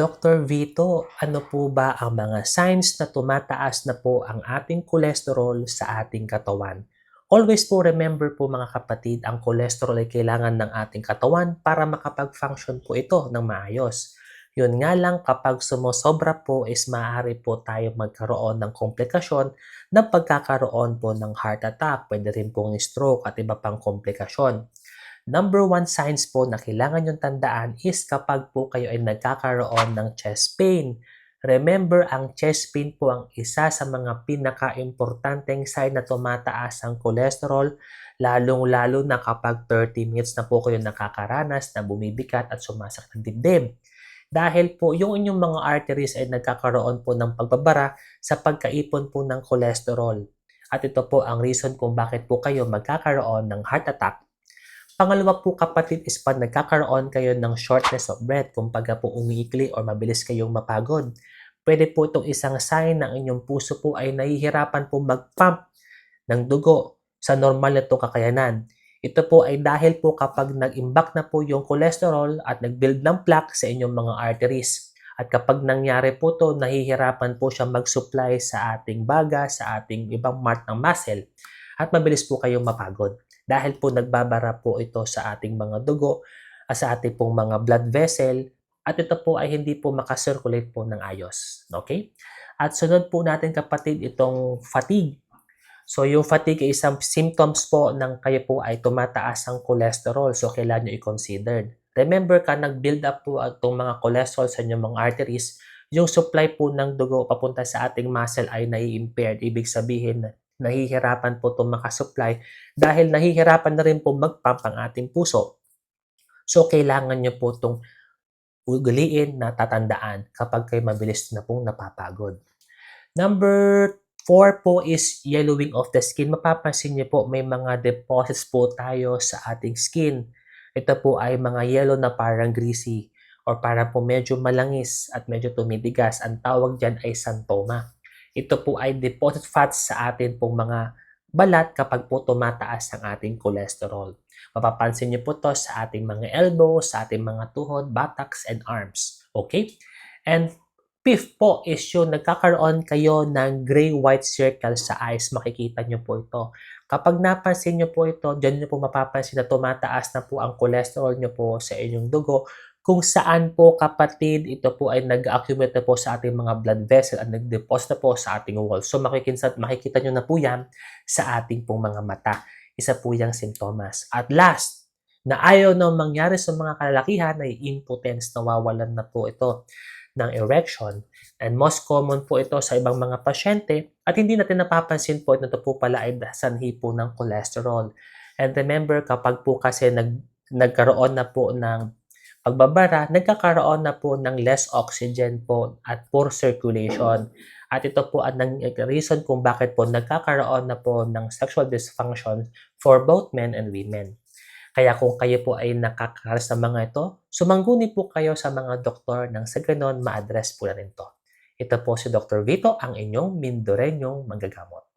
Dr. Vito, ano po ba ang mga signs na tumataas na po ang ating cholesterol sa ating katawan? Always po remember po mga kapatid, ang cholesterol ay kailangan ng ating katawan para makapag-function po ito ng maayos. Yun nga lang kapag sumusobra po is maaari po tayo magkaroon ng komplikasyon ng pagkakaroon po ng heart attack, pwede rin pong stroke at iba pang komplikasyon. Number one signs po na kailangan yung tandaan is kapag po kayo ay nagkakaroon ng chest pain. Remember, ang chest pain po ang isa sa mga pinaka-importanteng sign na tumataas ang cholesterol, lalong-lalo na kapag 30 minutes na po kayo nakakaranas na bumibigat at sumasakit ng dibdib. Dahil po yung inyong mga arteries ay nagkakaroon po ng pagbabara sa pagkaipon po ng cholesterol. At ito po ang reason kung bakit po kayo magkakaroon ng heart attack Pangalawa po kapatid is pag nagkakaroon kayo ng shortness of breath, kung pagka po umiikli or mabilis kayong mapagod. Pwede po itong isang sign na inyong puso po ay nahihirapan po mag-pump ng dugo sa normal na itong kakayanan. Ito po ay dahil po kapag nag-imbak na po yung cholesterol at nag-build ng plaque sa inyong mga arteries. At kapag nangyari po to, nahihirapan po siya mag-supply sa ating baga, sa ating ibang part ng muscle. At mabilis po kayong mapagod dahil po nagbabara po ito sa ating mga dugo, ah, sa ating pong mga blood vessel, at ito po ay hindi po makasirculate po ng ayos. Okay? At sunod po natin kapatid itong fatigue. So yung fatigue ay isang symptoms po ng kayo po ay tumataas ang cholesterol. So kailangan nyo i-consider. Remember ka, nag-build up po itong mga cholesterol sa inyong mga arteries. Yung supply po ng dugo papunta sa ating muscle ay nai-impaired. Ibig sabihin, nahihirapan po itong makasupply dahil nahihirapan na rin po mag-pump ang ating puso. So, kailangan nyo po itong ugaliin na tatandaan kapag kayo mabilis na pong napapagod. Number 4 po is yellowing of the skin. Mapapansin nyo po may mga deposits po tayo sa ating skin. Ito po ay mga yellow na parang greasy or parang po medyo malangis at medyo tumidigas. Ang tawag dyan ay santoma. Ito po ay deposit fats sa atin pong mga balat kapag po tumataas ang ating cholesterol. Mapapansin niyo po to sa ating mga elbows, sa ating mga tuhod, buttocks, and arms. Okay? And fifth po is yung nagkakaroon kayo ng gray-white circle sa eyes. Makikita niyo po ito. Kapag napansin niyo po ito, dyan niyo po mapapansin na tumataas na po ang cholesterol niyo po sa inyong dugo kung saan po kapatid ito po ay nag-accumulate na po sa ating mga blood vessel at nag-deposit na po sa ating wall. So makikita, makikita nyo na po yan sa ating pong mga mata. Isa po yung sintomas. At last, na ayaw na mangyari sa mga kalalakihan ay impotence, nawawalan na po ito ng erection. And most common po ito sa ibang mga pasyente at hindi natin napapansin po ito po pala ay sanhi po ng cholesterol. And remember, kapag po kasi nag, nagkaroon na po ng pagbabara, nagkakaroon na po ng less oxygen po at poor circulation. At ito po ang reason kung bakit po nagkakaroon na po ng sexual dysfunction for both men and women. Kaya kung kayo po ay nakakaras sa mga ito, sumangguni po kayo sa mga doktor nang sa ganon ma-address po na rin to. Ito po si Dr. Vito, ang inyong Mindorenyong manggagamot.